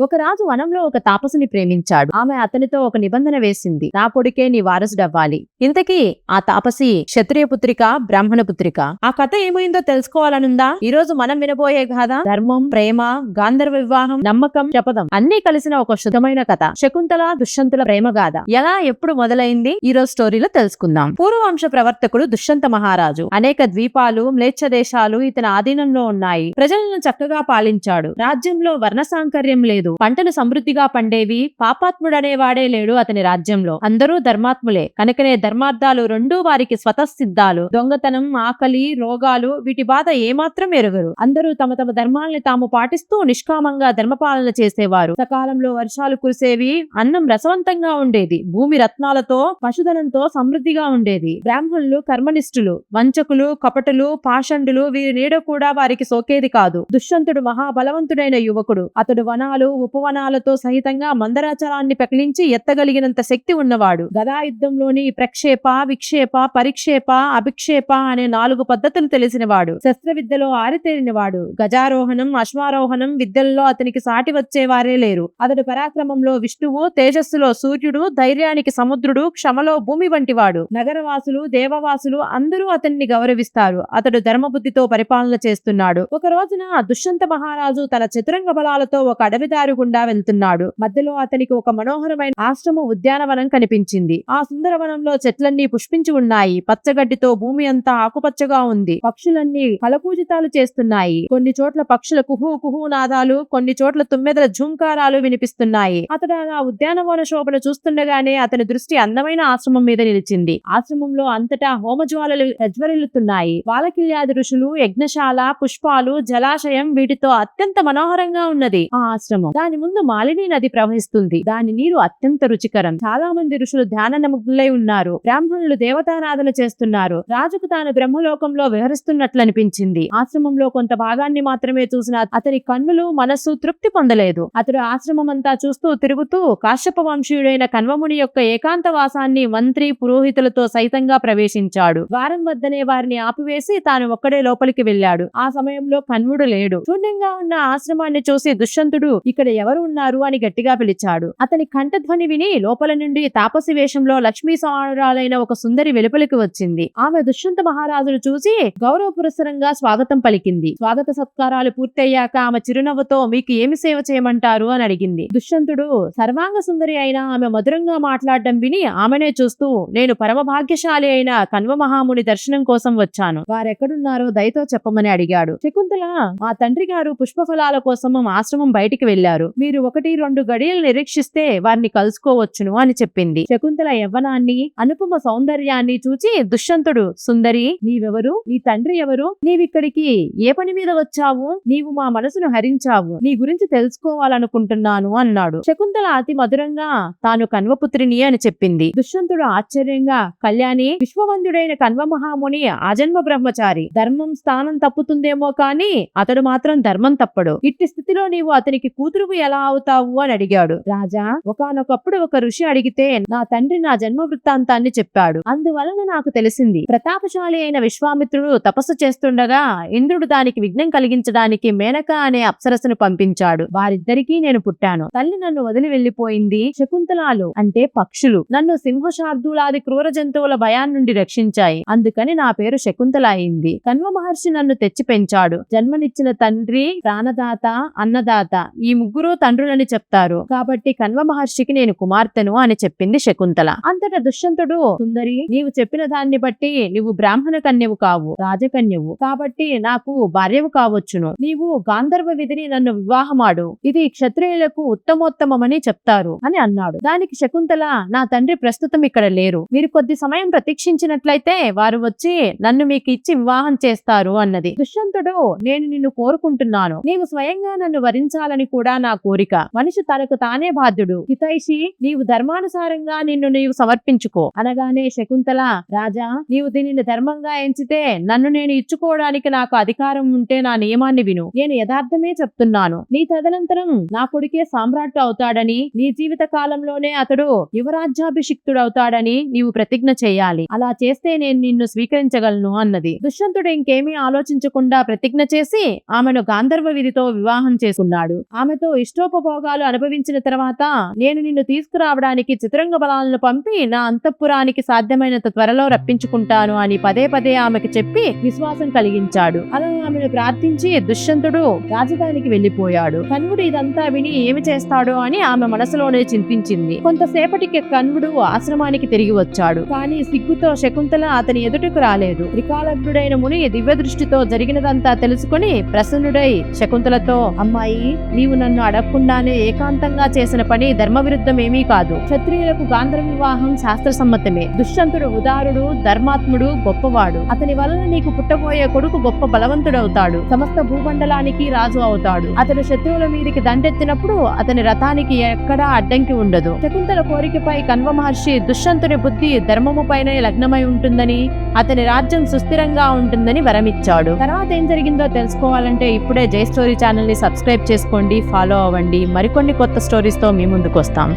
ఒక రాజు వనంలో ఒక తాపసుని ప్రేమించాడు. ఆమె అతనితో ఒక నిబంధన వేసింది. నా కొడుకే నీ వారసుడవ్వాలి. ఇంతకీ ఆ తాపసి క్షత్రియ పుత్రిక బ్రాహ్మణ పుత్రిక ఆ కథ ఏమైందో తెలుసుకోవాలనుందా? ఈ రోజు మనం వినబోయే కథ ధర్మం ప్రేమ గాంధర్వ వివాహం నమ్మకం శపథం అన్ని కలిసిన ఒక శుద్ధమైన కథ. శకుంతల దుష్యంతుల ప్రేమ గాథ. ఎలా ఎప్పుడు మొదలైంది? ఈ రోజు స్టోరీలో తెలుసుకుందాం. పూర్వవంశ ప్రవర్తకుడు దుష్యంత మహారాజు. అనేక ద్వీపాలు మ్లేచ్ఛ దేశాలు ఇతని ఆధీనంలో ఉన్నాయి. ప్రజలను చక్కగా పాలించాడు. రాజ్యంలో వర్ణ సాంకర్యం లేదు. పంటలు సమృద్ధిగా పండేవి పాపాత్ముడనేవాడే లేడు అతని రాజ్యంలో. అందరూ ధర్మాత్ములే. కనుకనే ధర్మార్థాలు రెండూ వారికి స్వతసిద్ధాలు. దొంగతనం ఆకలి రోగాలు వీటి బాధ ఏమాత్రం ఎరుగరు. అందరూ తమ తమ ధర్మాల్ని తాము పాటిస్తూ నిష్కామంగా ధర్మపాలన చేసేవారు. సకాలంలో వర్షాలు కురిసేవి అన్నం రసవంతంగా ఉండేది. భూమి రత్నాలతో పశుధనంతో సమృద్ధిగా ఉండేది. బ్రాహ్మణులు కర్మనిష్ఠులు వంచకులు కపటలు పాషండులు వీరి నీడ కూడా వారికి సోకేది కాదు. దుష్యంతుడు మహాబలవంతుడైన యువకుడు. అతడు వనాలు ఉపవనాలతో సహితంగా మందరాచలాన్ని పెకిలించి ఎత్తగలిగినంత శక్తి ఉన్నవాడు. గదాయుద్ధంలోని ప్రక్షేప విక్షేప పరిక్షేప అభిక్షేప అనే నాలుగు పద్ధతులు తెలిసినవాడు. శస్త్ర విద్యలో ఆరితేరినవాడు. గజారోహణం అశ్వారోహణం విద్యల్లో అతనికి సాటి వచ్చేవారే లేరు. అతడు పరాక్రమంలో విష్ణువు తేజస్సులో సూర్యుడు ధైర్యానికి సముద్రుడు క్షమలో భూమి వంటివాడు. నగరవాసులు దేవవాసులు అందరూ అతన్ని గౌరవిస్తారు. అతడు ధర్మబుద్ధితో పరిపాలన చేస్తున్నాడు. ఒక రోజున దుష్యంత మహారాజు తన చతురంగ బలాలతో ఒక అడవిదారి గుండా వెళ్తున్నాడు. మధ్యలో అతనికి ఒక మనోహరమైన ఆశ్రమ ఉద్యానవనం కనిపించింది. ఆ సుందరవనంలో చెట్లన్నీ పుష్పించి ఉన్నాయి. పచ్చగడ్డితో భూమి అంతా ఆకుపచ్చగా ఉంది. పక్షులన్నీ ఫలపూజితాలు చేస్తున్నాయి. కొన్ని చోట్ల పక్షుల కుహు కుహు నాదాలు కొన్ని చోట్ల తుమ్మెదల ఝుంకారాలు వినిపిస్తున్నాయి. అతడు ఆ ఉద్యానవన శోభను చూస్తుండగానే అతని దృష్టి అందమైన ఆశ్రమం మీద నిలిచింది. ఆశ్రమంలో అంతటా హోమజ్వాలలు ప్రజ్వరిల్లుతున్నాయి. వాలకిల్యాది ఋషులు యజ్ఞశాల పుష్పాలు జలాశయం వీటితో అత్యంత మనోహరంగా ఉన్నది ఆ ఆశ్రమం. దాని ముందు మాలిని నది ప్రవహిస్తుంది. దాని నీరు అత్యంత రుచికరం. చాలా మంది ఋషులు ధ్యాన నమగ్నులై ఉన్నారు. బ్రాహ్మణులు దేవతారాధన చేస్తున్నారు. రాజుకు తాను బ్రహ్మలోకంలో విహరిస్తున్నట్లు అనిపించింది ఆశ్రమంలో కొంత భాగాన్ని మాత్రమే చూసిన అతని కన్నులు మనస్సు తృప్తి పొందలేదు. అతడు ఆశ్రమం అంతా చూస్తూ తిరుగుతూ కాశ్యప వంశీయుడైన కన్వముని యొక్క ఏకాంత వాసాన్ని మంత్రి పురోహితులతో సైతంగా ప్రవేశించాడు. వారం వద్దనే వారిని ఆపివేసి తాను ఒక్కడే లోపలికి వెళ్ళాడు. ఆ సమయంలో కన్వుడు లేడు. శూన్యంగా ఉన్న ఆశ్రమాన్ని చూసి దుష్యంతుడు ఇక్కడ ఎవరు ఉన్నారు అని గట్టిగా పిలిచాడు. అతని కంఠధ్వని విని లోపల నుండి తాపసి వేషంలో లక్ష్మీ సమానురాలైన ఒక సుందరి వెలుపలికి వచ్చింది. ఆమె దుష్యంత మహారాజును చూసి గౌరవ పురస్సరంగా స్వాగతం పలికింది. స్వాగత సత్కారాలు పూర్తయ్యాక ఆమె చిరునవ్వుతో మీకు ఏమి సేవ చేయమంటారు? అని అడిగింది. దుష్యంతుడు సర్వాంగ సుందరి అయిన ఆమె మధురంగా మాట్లాడడం విని ఆమెనే చూస్తూ నేను పరమ భాగ్యశాలి అయిన కన్వ మహాముని దర్శనం కోసం వచ్చాను. వారెక్కడున్నారో దయతో చెప్పమని అడిగాడు. శకుంతల మా తండ్రి గారు పుష్పఫలాల కోసం ఆశ్రమం బయటికి వెళ్ళారు మీరు ఒకటి రెండు గడియలు నిరీక్షిస్తే వారిని కలుసుకోవచ్చును అని చెప్పింది. శకుంతల యవ్వనాన్ని అనుపమ సౌందర్యాన్ని చూచి దుష్యంతుడు సుందరి నీవెవరు? నీ తండ్రి ఎవరు? నీవిక్కడికి ఏ పని మీద వచ్చావు? నీవు మా మనసును హరించావు. నీ గురించి తెలుసుకోవాలనుకుంటున్నాను అన్నాడు. శకుంతల అతి మధురంగా తాను కన్వపుత్రిని అని చెప్పింది. దుష్యంతుడు ఆశ్చర్యంగా కళ్యాణి విశ్వవంతుడైన కన్వ మహాముని ఆజన్మ బ్రహ్మచారి. ధర్మం స్థానం తప్పుతుందేమో కాని అతడు మాత్రం ధర్మం తప్పడు. ఇట్టి స్థితిలో నీవు అతనికి కూతురువు ఎలా అవుతావు? అని అడిగాడు. రాజా ఒకానొకప్పుడు ఒక ఋషి అడిగితే నా తండ్రి నా జన్మ వృత్తాంతాన్ని చెప్పాడు. అందువలన నాకు తెలిసింది ప్రతాపశాలి అయిన విశ్వామిత్రుడు తపస్సు చేస్తుండగా ఇంద్రుడు దానికి విఘ్నం కలిగించడానికి మేనక అనే అప్సరసను పంపించాడు. వారిద్దరికీ నేను పుట్టాను. తల్లి నన్ను వదిలి వెళ్ళిపోయింది శకుంతలాలు అంటే పక్షులు. నన్ను సింహశార్దులాది క్రూర జంతువుల భయాన్ని నుండి రక్షించాయి. అందుకని నా పేరు శకుంతల అయింది. కన్వ మహర్షి నన్ను తెచ్చి పెంచాడు. జన్మనిచ్చిన తండ్రి ప్రాణదాత అన్నదాత ఈ ముగ్గురు తండ్రులని చెప్తారు. కాబట్టి కన్వ మహర్షికి నేను కుమార్తెను అని చెప్పింది శకుంతల. అంతటా దుష్యంతుడు సుందరి నీవు చెప్పిన దాన్ని బట్టి నీవు బ్రాహ్మణ కన్యవు కావు రాజకన్యవు. కాబట్టి నాకు భార్యవు కావచ్చును. నీవు గాంధర్వ విధిని నన్ను వివాహమాడు. ఇది క్షత్రియులకు ఉత్తమోత్తమమని చెప్తారు అని అన్నాడు. దానికి శకుంతల నా తండ్రి ప్రస్తుతం ఇక్కడ లేరు. మీరు కొద్ది సమయం ప్రతీక్షించినట్లయితే వారు వచ్చి నన్ను మీకు ఇచ్చి వివాహం చేస్తారు అన్నది. దుష్యంతుడు నేను నిన్ను కోరుకుంటున్నాను. నీవు స్వయంగా నన్ను వరించాలని కూడా నా కోరిక. మనిషి తనకు తానే బాధ్యుడు. హితైషి నీవు ధర్మానుసారంగా నిన్ను నీవు సమర్పించుకో. అనగానే శకుంతల రాజా నీవు దీనిని ధర్మంగా ఎంచితే నన్ను నేను ఇచ్చుకోవడానికి నాకు అధికారం ఉంటే నా నియమాన్ని విను. నేను యథార్థమే చెప్తున్నాను. నీ తదనంతరం నా కొడుకే సామ్రాట్ అవుతాడని నీ జీవిత కాలంలోనే అతడు యువరాజ్యాభిషిక్తుడవుతాడని నీవు ప్రతిజ్ఞ చేయాలి. అలా చేస్తే నేను నిన్ను స్వీకరించగలను అన్నది. దుష్యంతుడు ఇంకేమీ ఆలోచించకుండా ప్రతిజ్ఞ చేసి ఆమెను గాంధర్వ విధితో వివాహం చేసుకున్నాడు. ఆమెతో శకుంతలతో ఇష్టోపభోగాలు అనుభవించిన తర్వాత నేను నిన్ను తీసుకురావడానికి చిత్రంగ బలాలను పంపి నా అంతఃపురానికి సాధ్యమైనంత త్వరలో రప్పించుకుంటాను అని పదే పదే ఆమెకు చెప్పి విశ్వాసం కలిగించాడు. అలా ఆమెను ప్రార్థించి దుష్యంతుడు రాజధానికి వెళ్ళిపోయాడు కన్వుడు ఇదంతా విని ఏమి చేస్తాడో అని ఆమె మనసులోనే చింతించింది. కొంతసేపటికి కన్వుడు ఆశ్రమానికి తిరిగి వచ్చాడు. కానీ సిగ్గుతో శకుంతల అతని ఎదుటకు రాలేదు. త్రికాలగ్నుడైన ముని దివ్య దృష్టితో జరిగినదంతా తెలుసుకుని ప్రసన్నుడై శకుంతలతో అమ్మాయి నీవు నన్ను అడగకుండానే ఏకాంతంగా చేసిన పని ధర్మవిరుద్ధమేమీ కాదు. క్షత్రియులకు గాంధర్వ వివాహం శాస్త్ర సమ్మతమే. దుష్యంతుడు ఉదారుడు ధర్మాత్ముడు గొప్పవాడు. అతని వలన నీకు పుట్టబోయే కొడుకు గొప్ప బలవంతుడవుతాడు. సమస్త భూమండలానికి రాజు అవుతాడు. అతడు శత్రువుల మీదకి దండెత్తినప్పుడు అతని రథానికి ఎక్కడా అడ్డంకి ఉండదు. శకుంతల కోరికపై కన్వ మహర్షి దుష్యంతుని బుద్ధి ధర్మము పైనే లగ్నమై ఉంటుందని అతని రాజ్యం సుస్థిరంగా ఉంటుందని వరమిచ్చాడు. తర్వాత ఏం జరిగిందో తెలుసుకోవాలంటే ఇప్పుడే జై స్టోరీ ఛానల్ని సబ్స్క్రైబ్ చేసుకోండి ఫాలో అవ్వండి. మరికొన్ని కొత్త స్టోరీస్తో మీ ముందుకు వస్తాం